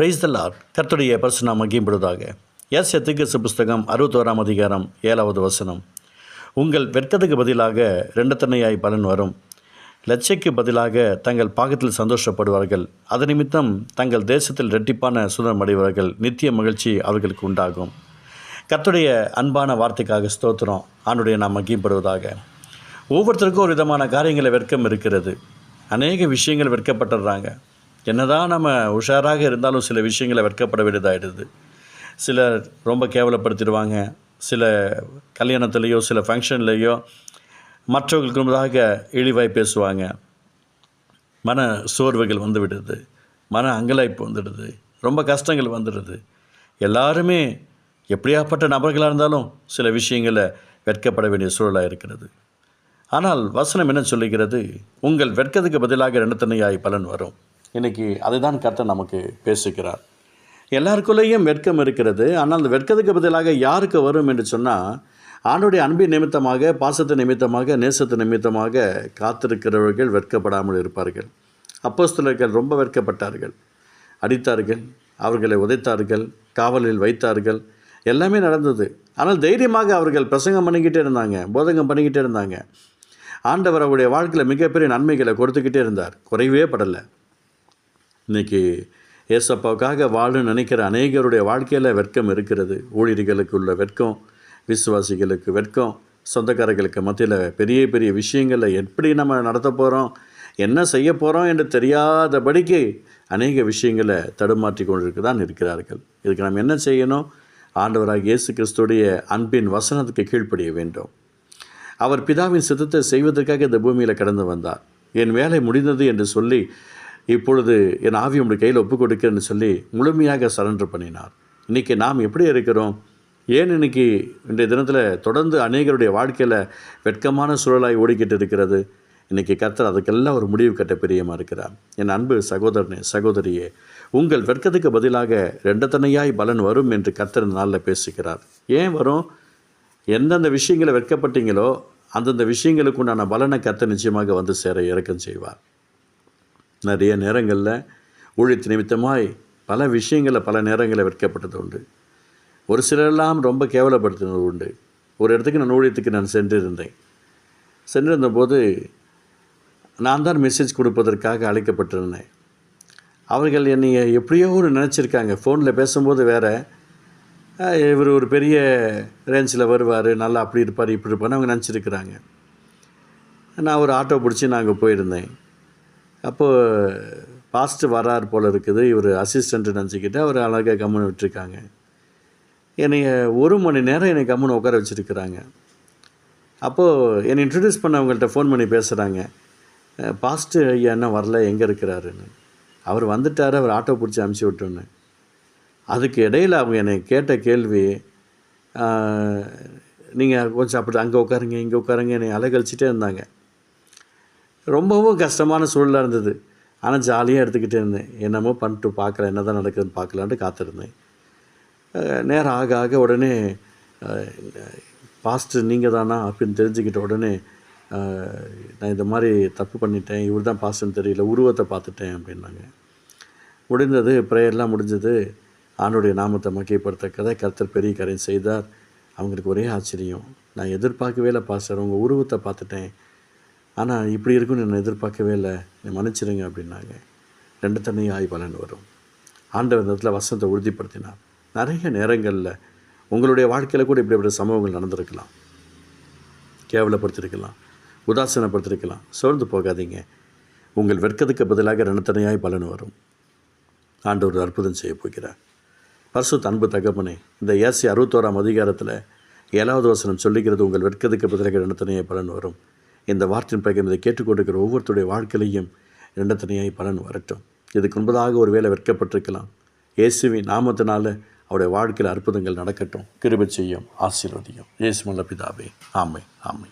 Price தல்லார் கர்த்தருடைய பரிசுனா மகிம்படுவதாக S எத்துக்கசு புஸ்தகம் அறுபத்தோராம் அதிகாரம் ஏழாவது வசனம். உங்கள் வெட்கத்துக்கு பதிலாக ரெண்டத்தனையாய் பலன் வரும். லட்சைக்கு பதிலாக தங்கள் பாகத்தில் சந்தோஷப்படுவார்கள். அது நிமித்தம் தங்கள் தேசத்தில் ரெட்டிப்பான சுதந்திரம் அடைவார்கள். நித்திய மகிழ்ச்சி அவர்களுக்கு உண்டாகும். கத்துடைய அன்பான வார்த்தைக்காக ஸ்தோத்திரம். ஆண்டுடைய நாம் மகிம்படுவதாக ஒவ்வொருத்தருக்கும் ஒரு விதமான காரியங்களை வெட்கம் இருக்கிறது. அநேக விஷயங்கள் வெட்கப்பட்டுடுறாங்க என்னதான் நம்ம உஷாராக இருந்தாலும் சில விஷயங்களை வெட்கப்பட வேண்டியதாகிடுது சிலர் ரொம்ப கேவலப்படுத்திடுவாங்க. சில கல்யாணத்துலேயோ சில ஃபங்க்ஷன்லேயோ மற்றவர்களுக்கு முன்னதாக இழிவாய் பேசுவாங்க. மன சோர்வுகள் வந்து விடுது மன அங்கலாய்ப்பு வந்துடுது. ரொம்ப கஷ்டங்கள் வந்துடுது. எல்லாருமே எப்படியாப்பட்ட நபர்களாக இருந்தாலும் சில விஷயங்களை வெட்கப்பட வேண்டிய சூழலாக இருக்கிறது. ஆனால் வசனம் என்ன சொல்லுகிறது? உங்கள் வெட்கத்துக்கு பதிலாக ரெண்டுத்தனையாய் பலன் வரும். இன்றைக்கி அதுதான் கர்த்தர் நமக்கு பேசுகிறார். எல்லாருக்குள்ளேயும் வெட்கம் இருக்கிறது. ஆனால் அந்த வெட்கத்துக்கு பதிலாக யாருக்கு வரும் என்று சொன்னால் ஆண்டுடைய அன்பின் நிமித்தமாக பாசத்து நிமித்தமாக நேசத்து நிமித்தமாக காத்திருக்கிறவர்கள் வெட்கப்படாமல் இருப்பார்கள். அப்போஸ்தலர்கள் ரொம்ப வெட்கப்பட்டார்கள். அடித்தார்கள் அவர்களை உதைத்தார்கள் காவலில் வைத்தார்கள். எல்லாமே நடந்தது. ஆனால் தைரியமாக அவர்கள் பிரசங்கம் பண்ணிக்கிட்டே இருந்தாங்க போதகம் பண்ணிக்கிட்டே இருந்தாங்க. ஆண்டவர் அவருடைய வாழ்க்கையில் மிகப்பெரிய நன்மைகளை கொடுத்துக்கிட்டே இருந்தார். குறைவே படலை. இன்றைக்கி ஏசப்பாவுக்காக வாழணும்னு நினைக்கிற அநேகருடைய வாழ்க்கையில் வெட்கம் இருக்கிறது. ஊழியர்களுக்கு உள்ள வெட்கம் விசுவாசிகளுக்கு வெட்கம் சொந்தக்காரர்களுக்கு மத்தியில் பெரிய பெரிய விஷயங்களை எப்படி நம்ம நடத்த போகிறோம் என்ன செய்ய போகிறோம் என்று தெரியாதபடிக்கு அநேக விஷயங்களை தடுமாற்றி கொண்டிருக்கு தான் இருக்கிறார்கள். இதுக்கு நம்ம என்ன செய்யணும்? ஆண்டவராக இயேசு கிறிஸ்துடைய அன்பின் வசனத்துக்கு கீழ்ப்படிய வேண்டும். அவர் பிதாவின் சித்தத்தை செய்வதற்காக இந்த பூமியில் கடந்து வந்தார். என் வேலை முடிந்தது என்று சொல்லி இப்பொழுது என் ஆவி உங்களுடைய கையில் ஒப்பு கொடுக்கிறேன்னு சொல்லி முழுமையாக சரண்டர் பண்ணினார். இன்றைக்கி நாம் எப்படி இருக்கிறோம்? ஏன் இன்னைக்கு இன்றைய தினத்தில் தொடர்ந்து அநேகருடைய வாழ்க்கையில் வெட்கமான சூழலாய் ஓடிக்கிட்டு இருக்கிறது? இன்றைக்கி கர்த்தர் அதுக்கெல்லாம் ஒரு முடிவு கட்ட பிரியமாக இருக்கிறார். என் அன்பு சகோதரனே சகோதரியே உங்கள் வெட்கத்துக்கு பதிலாக ரெண்டத்தனையாய் பலன் வரும் என்று கர்த்தர் நாளில் பேசுகிறார். ஏன் வரும்? எந்தெந்த விஷயங்களை வெட்கப்பட்டீங்களோ அந்தந்த விஷயங்களுக்கு உண்டான பலனை கர்த்தர் நிச்சயமாக வந்து சேர இறக்கம் செய்வார். நிறைய நேரங்களில் ஊழியத்து நிமித்தமாய் பல விஷயங்களில் பல நேரங்களில் வெட்கப்பட்டது உண்டு. ஒரு சிலரெல்லாம் ரொம்ப கேவலப்படுத்தினது உண்டு. ஒரு இடத்துக்கு நான் ஊழியத்துக்கு நான் சென்றிருந்தேன். சென்றிருந்தபோது நான் தான் மெசேஜ் கொடுப்பதற்காக அழைக்கப்பட்டிருந்தேன். அவர்கள் என்னை எப்படியோ ஒரு நினச்சிருக்காங்க. ஃபோனில் பேசும்போது வேறு இவர் ஒரு பெரிய ரேஞ்சில் வருவார் நல்லா அப்படி இருப்பார் இப்படி இருப்பார்னு அவங்க நினச்சிருக்கிறாங்க. நான் ஒரு ஆட்டோ பிடிச்சி நான் அங்கே போயிருந்தேன். அப்போது பாஸ்ட் வரார் போல் இருக்குது. இவர் அசிஸ்டண்ட்டு நினச்சிக்கிட்டு அவர் அழகாக கம்முன்னு விட்டுருக்காங்க. என்னைய ஒரு மணி நேரம் என்னை கம்முன்னு உட்கார வச்சுருக்கிறாங்க. அப்போது என்னை இன்ட்ரடியூஸ் பண்ணவங்கள்ட்ட ஃபோன் பண்ணி பேசுகிறாங்க பாஸ்ட்டு ஐயா என்ன வரல எங்கே இருக்கிறாருன்னு. அவர் வந்துட்டார் அவர் ஆட்டோ பிடிச்சி அமுச்சு விட்டோன்னு. அதுக்கு இடையில் அவங்க என்னை கேட்ட கேள்வி நீங்கள் கொஞ்சம் அப்படி அங்கே உட்காருங்க இங்கே உட்காருங்க என்னை அலைகழிச்சிட்டே இருந்தாங்க. ரொம்பவும் கஷ்டமான சூழலாக இருந்தது. ஆனால் ஜாலியாக எடுத்துக்கிட்டே இருந்தேன். என்னமோ பண்ணிட்டு பார்க்குறேன் என்ன தான் நடக்குதுன்னு பார்க்கலான்ட்டு காத்திருந்தேன். நேரம் ஆக ஆக உடனே பாஸ்ட்டு நீங்கள் தானா அப்படின்னு தெரிஞ்சுக்கிட்ட உடனே நான் இந்த மாதிரி தப்பு பண்ணிட்டேன் இவர் தான் பாஸ்ட்டுன்னு தெரியல உருவத்தை பார்த்துட்டேன் அப்படின்னாங்க. முடிந்தது ப்ரேயர்லாம் முடிஞ்சது. ஆணுடைய நாமத்தை மக்கியப்படுத்தக்கதை கர்த்தர் பெரிய கரையும் செய்தார். அவங்களுக்கு ஒரே ஆச்சரியம். நான் எதிர்பார்க்கவே இல்லை பாஸ்டர் உங்கள் உருவத்தை பார்த்துட்டேன். ஆனால் இப்படி இருக்குன்னு நான் எதிர்பார்க்கவே இல்லை. மன்னிச்சிருங்க அப்படின்னாங்க. ரெண்டு தண்ணியும் ஆய் பலன் வரும். ஆண்டவர் இடத்துல வசனத்தை உறுதிப்படுத்தினார். நிறைய நேரங்களில் உங்களுடைய வாழ்க்கையில் கூட இப்படிப்பட்ட சம்பவங்கள் நடந்திருக்கலாம். கேவலப்படுத்திருக்கலாம். உதாசீனப்படுத்திருக்கலாம். சோர்ந்து போகாதீங்க. உங்கள் வெட்கத்துக்கு பதிலாக ரெண்டு தனியாய் பலன் வரும். ஆண்டவர் அற்புதம் செய்ய போகிறார். பரிசு அன்பு தகப்பனே இந்த ஏசி அறுபத்தோராம் அதிகாரத்தில் ஏழாவது வசனம் சொல்லிக்கிறது உங்கள் வெட்கத்துக்கு பதிலாக ரெண்டு தனியாய் பலன் வரும். இந்த வார்த்தையின் பிரகாரம் இதை கேட்டுக்கொண்டிருக்கிற ஒவ்வொருத்தருடைய வாழ்க்கையிலையும் ரெண்டு பலன் வரட்டும். இதுக்கு முன்பதாக ஒரு வேலை வெட்கப்பட்டிருக்கலாம். இயேசுவின் நாமத்தினால அவருடைய வாழ்க்கையில் அற்புதங்கள் நடக்கட்டும். கிருபை செய்யும் ஆசீர்வதியும். இயேசு மல்ல பிதாவே. ஆமை ஆமை